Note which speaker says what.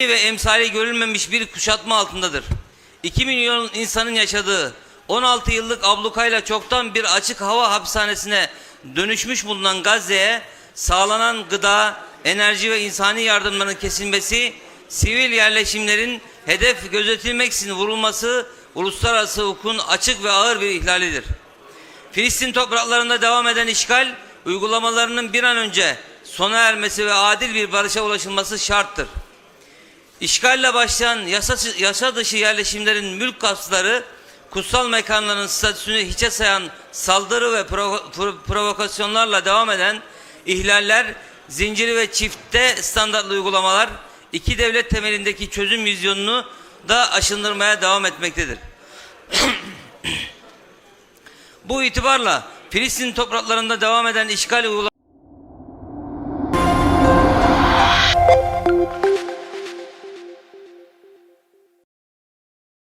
Speaker 1: ve emsali görülmemiş bir kuşatma altındadır. 2 milyon insanın yaşadığı 16 yıllık ablukayla çoktan bir açık hava hapishanesine dönüşmüş bulunan Gazze'ye sağlanan gıda, enerji ve insani yardımların kesilmesi, sivil yerleşimlerin hedef gözetilmeksizin vurulması uluslararası hukukun açık ve ağır bir ihlalidir. Filistin topraklarında devam eden işgal uygulamalarının bir an önce sona ermesi ve adil bir barışa ulaşılması şarttır. İşgalle başlayan yasa, yasa dışı yerleşimlerin mülk gaspları, kutsal mekanların statüsünü hiçe sayan saldırı ve provo- pro- provokasyonlarla devam eden ihlaller, zinciri ve çifte standartlı uygulamalar, iki devlet temelindeki çözüm vizyonunu da aşındırmaya devam etmektedir. Bu itibarla Filistin topraklarında devam eden işgal uygulamaları